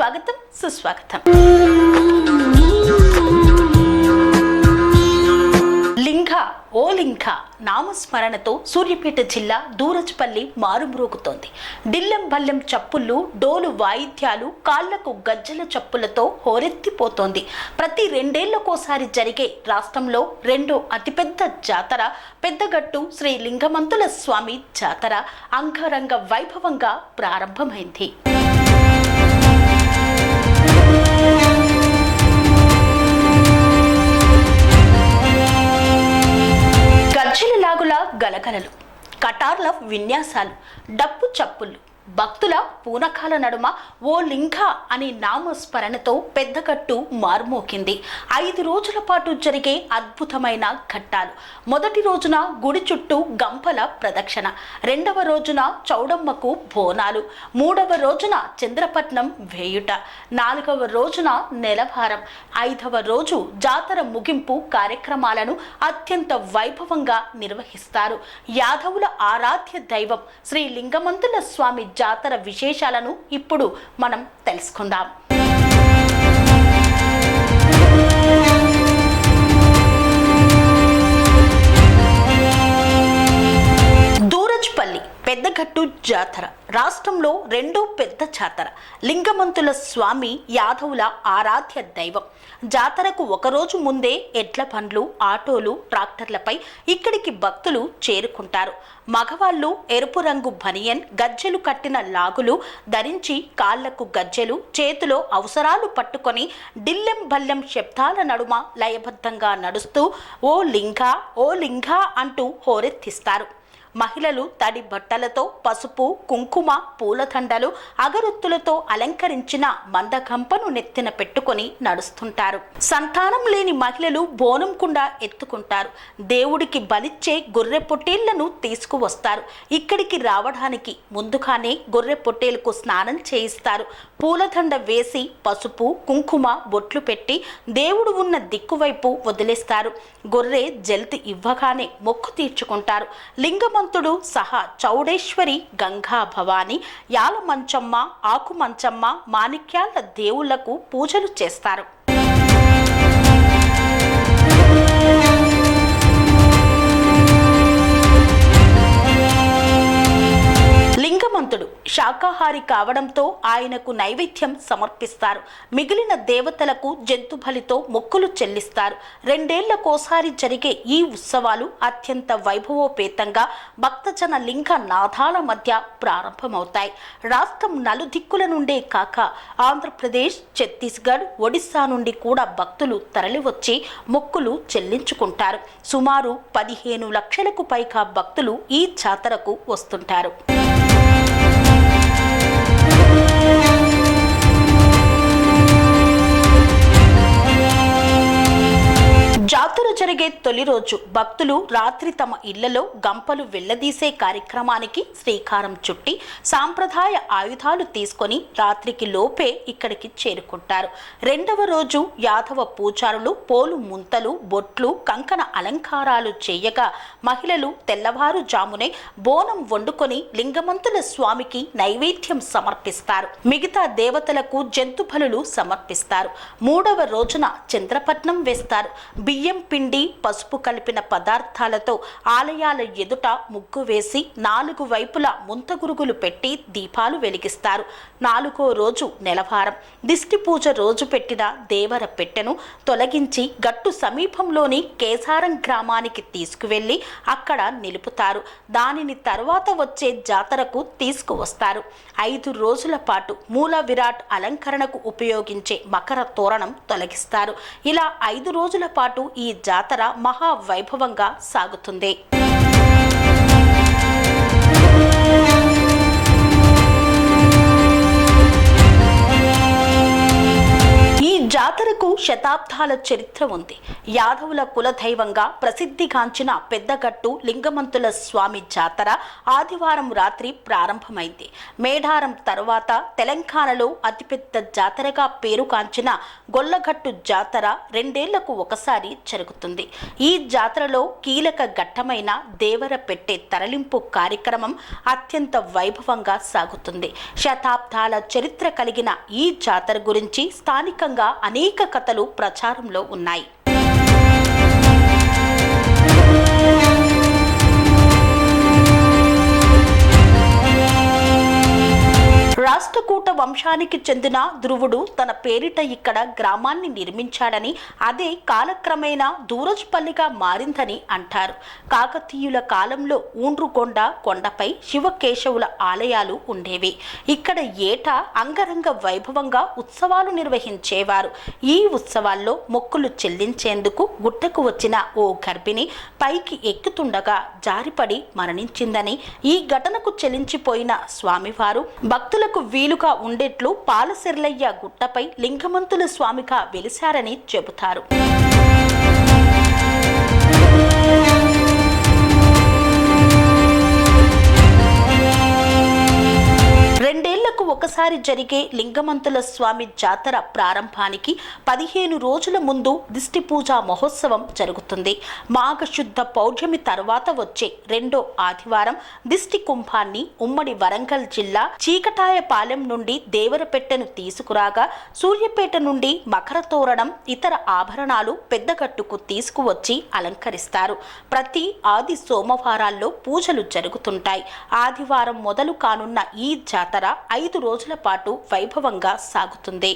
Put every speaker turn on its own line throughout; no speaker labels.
స్వాగతం సుస్వాగతం. లింగ ఓ లింగ నామస్మరణతో సూర్యాపేట జిల్లా దూరజ్పల్లి మారుమ్రోగుతోంది. డిల్లం బల్లెం చప్పుళ్ళు డోలు వాయిద్యాలు కాళ్ళకు గజ్జల చప్పులతో హోరెత్తిపోతోంది. ప్రతి రెండేళ్ళకోసారి జరిగే రాష్ట్రంలో రెండో అతిపెద్ద జాతర పెద్దగట్టు శ్రీ లింగమంతుల స్వామి జాతర అంగరంగ వైభవంగా ప్రారంభమైంది. గజ్జల లాగుల గలగలలు కటార్ల విన్యాసాలు డప్పు చప్పుళ్ళు. భక్తుల పూనకాల నడుమ ఓ లింగ అనే నామస్మరణతో పెద్దకట్టు మార్మోకింది. ఐదు రోజుల పాటు జరిగే అద్భుతమైన ఘట్టాలు. మొదటి రోజున గుడి చుట్టూ గంపల ప్రదక్షిణ. రెండవ రోజున చౌడమ్మకు బోనాలు. మూడవ రోజున చంద్రపట్నం వేయుట. నాలుగవ రోజున నెలభారం ఐదవ రోజు జాతర ముగింపు కార్యక్రమాలను అత్యంత వైభవంగా నిర్వహిస్తారు. యాదవుల ఆరాధ్య దైవం శ్రీ లింగమంతుల స్వామి జాతర విశేషాలను ఇప్పుడు మనం తెలుసుకుందాం. దూరజ్పల్లి పెద్దగట్టు జాతర. రాష్ట్రంలో రెండో పెద్ద జాతర. లింగమంతుల స్వామి యాదవుల ఆరాధ్య దైవం. జాతరకు ఒకరోజు ముందే ఎడ్ల బండ్లు ఆటోలు ట్రాక్టర్లపై ఇక్కడికి భక్తులు చేరుకుంటారు. మగవాళ్ళు ఎరుపు రంగు బనియన్ గజ్జెలు కట్టిన లాగులు ధరించి కాళ్ళకు గజ్జెలు చేతిలో అవసరాలు పట్టుకొని డిల్లెం బల్లెం శబ్దాల నడుమ లయబద్ధంగా నడుస్తూ ఓ లింగా ఓ లింగా అంటూ హోరెత్తిస్తారు. మహిళలు తడి బట్టలతో పసుపు కుంకుమ పూలదండలు అగరొత్తులతో అలంకరించిన మందగంపను నెత్తిన పెట్టుకొని నడుస్తుంటారు. సంతానం లేని మహిళలు బోనం కుండా ఎత్తుకుంటారు. దేవుడికి బలిచ్చే గొర్రె పొట్టేళ్ళను తీసుకువస్తారు. ఇక్కడికి రావడానికి ముందుగానే గొర్రె పొట్టేలకు స్నానం చేయిస్తారు. పూలదండ వేసి పసుపు కుంకుమ బొట్లు పెట్టి దేవుడు ఉన్న దిక్కువైపు వదిలేస్తారు. గొర్రె జల్తి ఇవ్వగానే మొక్కు తీర్చుకుంటారు. శ్రీమంతుడు సహా చౌడేశ్వరి గంగా భవాని యాల మంచమ్మ ఆకు మంచమ్మ మాణిక్యాల దేవుళ్ళకు పూజలు చేస్తారు. శాకాహారి కావడంతో ఆయనకు నైవేద్యం సమర్పిస్తారు. మిగిలిన దేవతలకు జంతు బలితో మొక్కులు చెల్లిస్తారు. రెండేళ్ళకోసారి జరిగే ఈ ఉత్సవాలు అత్యంత వైభవోపేతంగా భక్తజన లింగ నాదాల మధ్య ప్రారంభమవుతాయి. రాష్ట్రం నలుదిక్కుల నుండే కాక ఆంధ్రప్రదేశ్ ఛత్తీస్గఢ్ ఒడిశా నుండి కూడా భక్తులు తరలివచ్చి మొక్కులు చెల్లించుకుంటారు. సుమారు పదిహేను లక్షలకు పైగా భక్తులు ఈ జాతరకు వస్తుంటారు. తొలి రోజు. భక్తులు రాత్రి తమ ఇళ్ళలో గంపలు వెళ్ళదీసే కార్యక్రమానికి శ్రీకారం చుట్టి సాంప్రదాయ ఆయుధాలు తీసుకొని రాత్రికి లోపే ఇక్కడికి చేరుకుంటారు. రెండవ రోజు యాదవ పూజారులు పోలు ముంతలు బొట్లు కంకణ అలంకారాలు చేయగా మహిళలు తెల్లవారుజామునే బోనం వండుకొని లింగమంతుల స్వామికి నైవేద్యం సమర్పిస్తారు. మిగతా దేవతలకు జంతు బలులు సమర్పిస్తారు. మూడవ రోజున చంద్రపట్నం వేస్తారు. బియ్యం పిండి పసుపు కలిపిన పదార్థాలతో ఆలయాల ఎదుట ముగ్గు వేసి నాలుగు వైపులా ముంతగురుగులు పెట్టి దీపాలు వెలిగిస్తారు. నాలుగో రోజు నెలవారం. దిష్టి పూజ రోజు పెట్టిన దేవర పెట్టెను తొలగించి గట్టు సమీపంలోని కేసారం గ్రామానికి తీసుకువెళ్ళి అక్కడ నిలుపుతారు. దానిని తర్వాత వచ్చే జాతరకు తీసుకువస్తారు. ఐదు రోజుల పాటు మూల విరాట్ అలంకరణకు ఉపయోగించే మకర తోరణం తొలగిస్తారు. ఇలా ఐదు రోజుల పాటు ఈ జాతర మా వైభవంగా సాగుతుంది. జాతరకు శతాబ్దాల చరిత్ర ఉంది. యాదవుల కులదైవంగా ప్రసిద్ధిగాంచిన పెద్దగట్టు లింగమంతుల స్వామి జాతర ఆదివారం రాత్రి ప్రారంభమైంది. మేడారం తరువాత తెలంగాణలో అతిపెద్ద జాతరగా పేరుగాంచిన గొల్లగట్టు జాతర రెండేళ్ళకు ఒకసారి జరుగుతుంది. ఈ జాతరలో కీలక ఘట్టమైన దేవర పెట్టే తరలింపు కార్యక్రమం అత్యంత వైభవంగా సాగుతుంది. శతాబ్దాల చరిత్ర కలిగిన ఈ జాతర గురించి స్థానికంగా అనేక కథలు ప్రచారంలో ఉన్నాయి. రాష్ట్రకూట వంశానికి చెందిన ధ్రువుడు తన పేరిట ఇక్కడ గ్రామాన్ని నిర్మించాడని అదే కాలక్రమేణా దూరజ్పల్లిగా మారిందని అంటారు. కాకతీయుల కాలంలో ఊండ్రుగొండ కొండపై శివకేశవుల ఆలయాలు ఉండేవి. ఇక్కడ ఏటా అంగరంగ వైభవంగా ఉత్సవాలు నిర్వహించేవారు. ఈ ఉత్సవాల్లో మొక్కులు చెల్లించేందుకు గుట్టకు వచ్చిన ఓ గర్భిణి పైకి ఎక్కుతుండగా జారిపడి మరణించిందని ఈ ఘటనకు చెలించిపోయిన స్వామివారు భక్తులకు వీలుగా ఉండేట్లు పాలసెర్లయ్య గుట్టపై లింగమంతుల స్వామిగా వెలిశారని చెబుతారు. ఒక్కసారి జరిగే లింగమంతుల స్వామి జాతర ప్రారంభానికి పదిహేను రోజుల ముందు దిష్టి పూజ మహోత్సవం జరుగుతుంది. మాఘశుద్ధ పౌర్ణమి తర్వాత వచ్చే రెండో ఆదివారం దిష్టి కుంభాన్ని ఉమ్మడి వరంగల్ జిల్లా చీకటాయపాలెం నుండి దేవరపెట్టెను తీసుకురాగా సూర్యపేట నుండి మకర తోరణం ఇతర ఆభరణాలు పెద్దగట్టుకు తీసుకువచ్చి అలంకరిస్తారు. ప్రతి ఆది సోమవారాల్లో పూజలు జరుగుతుంటాయి. ఆదివారం మొదలు కానున్న ఈ జాతర ఐదు రోజులు పాటు వైభవంగా సాగుతుంది.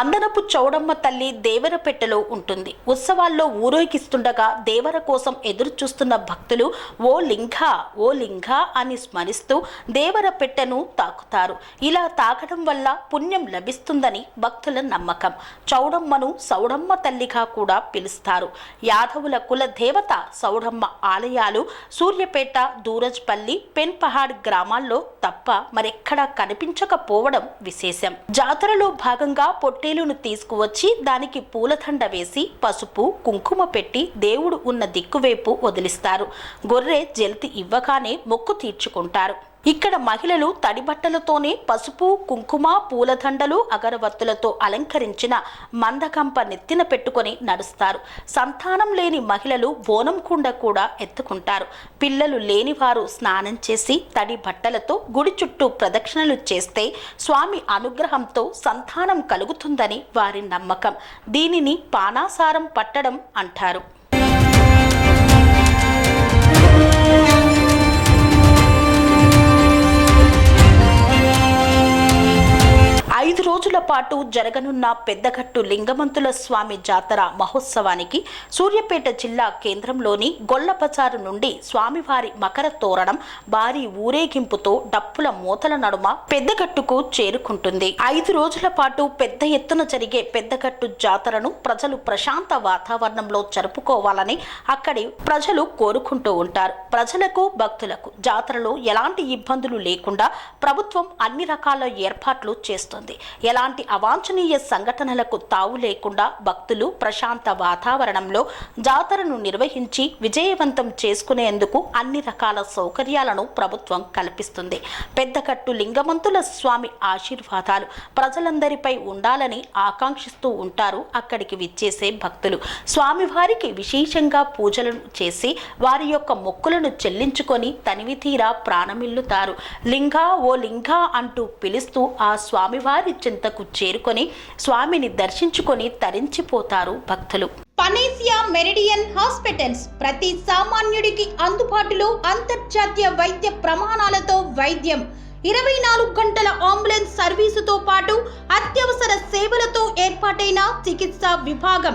అందనపు చౌడమ్మ తల్లి దేవరపెట్టెలో ఉంటుంది. ఉత్సవాల్లో ఊరేగిస్తుండగా దేవర కోసం ఎదురు చూస్తున్న భక్తులు ఓ లింగ ఓ లింగ అని స్మరిస్తూ దేవర పెట్టెను తాకుతారు. ఇలా తాకడం వల్ల పుణ్యం లభిస్తుందని భక్తుల నమ్మకం. చౌడమ్మను సౌడమ్మ తల్లిగా కూడా పిలుస్తారు. యాదవుల కుల దేవత సౌడమ్మ ఆలయాలు సూర్యపేట దూరజ్పల్లి పెన్పహాడ్ గ్రామాల్లో తప్ప మరెక్కడా కనిపించకపోవడం విశేషం. జాతరలో భాగంగా పొట్టి పొట్టేలును తీసుకువచ్చి దానికి పూలదండ వేసి పసుపు కుంకుమ పెట్టి దేవుడు ఉన్న దిక్కువైపు వదిలిస్తారు. గొర్రె జల్తి ఇవ్వగానే మొక్కు తీర్చుకుంటారు. ఇక్కడ మహిళలు తడి బట్టలతోనే పసుపు కుంకుమ పూలదండలు అగరవత్తులతో అలంకరించిన మందకంప నెత్తిన పెట్టుకొని నడుస్తారు. సంతానం లేని మహిళలు బోనం కుండ కూడా ఎత్తుకుంటారు. పిల్లలు లేనివారు స్నానం చేసి తడి బట్టలతో గుడి చుట్టూ ప్రదక్షిణలు చేస్తే స్వామి అనుగ్రహంతో సంతానం కలుగుతుందని వారి నమ్మకం. దీనిని పానాసారం పట్టడం అంటారు. పాటు జరగనున్న పెద్దగట్టు లింగమంతుల స్వామి జాతర మహోత్సవానికి సూర్యాపేట జిల్లా కేంద్రంలోని గొల్లబజారు నుండి స్వామివారి మకర తోరణం భారీ ఊరేగింపుతో డప్పుల మూతల నడుమ పెద్దగట్టుకు చేరుకుంటుంది. ఐదు రోజుల పాటు పెద్ద ఎత్తున జరిగే పెద్దగట్టు జాతరను ప్రజలు ప్రశాంత వాతావరణంలో జరుపుకోవాలని అక్కడి ప్రజలు కోరుకుంటూ ఉంటారు. ప్రజలకు భక్తులకు జాతరలో ఎలాంటి ఇబ్బందులు లేకుండా ప్రభుత్వం అన్ని రకాల ఏర్పాట్లు చేస్తుంది. ఎలాంటి అవాంఛనీయ సంఘటనలకు తావు లేకుండా భక్తులు ప్రశాంత వాతావరణంలో జాతరను నిర్వహించి విజయవంతం చేసుకునేందుకు అన్ని రకాల సౌకర్యాలను ప్రభుత్వం కల్పిస్తుంది. పెద్దకట్టు లింగమంతుల స్వామి ఆశీర్వాదాలు ప్రజలందరిపై ఉండాలని ఆకాంక్షిస్తూ ఉంటారు అక్కడికి విచ్చేసే భక్తులు. స్వామివారికి విశేషంగా పూజలను చేసి వారి యొక్క మొక్కులను చెల్లించుకొని తనివి తీరా ప్రాణమిల్లుతారు. లింగా ఓ లింగా అంటూ పిలుస్తూ ఆ స్వామివారి చింతకు చేరుకొని స్వామిని దర్శించుకొని తరించిపోతారు భక్తులు.
పనేసియా మెరిడియన్ హాస్పిటల్స్ ప్రతి సామాన్యుడికి అందుబాటులో అంతర్జాతీయ వైద్య ప్రమాణాలతో వైద్యం. ఇరవై నాలుగు గంటల అంబులెన్స్ సర్వీసుతో పాటు అత్యవసర సేవలతో ఏర్పాటైన చికిత్సా విభాగం.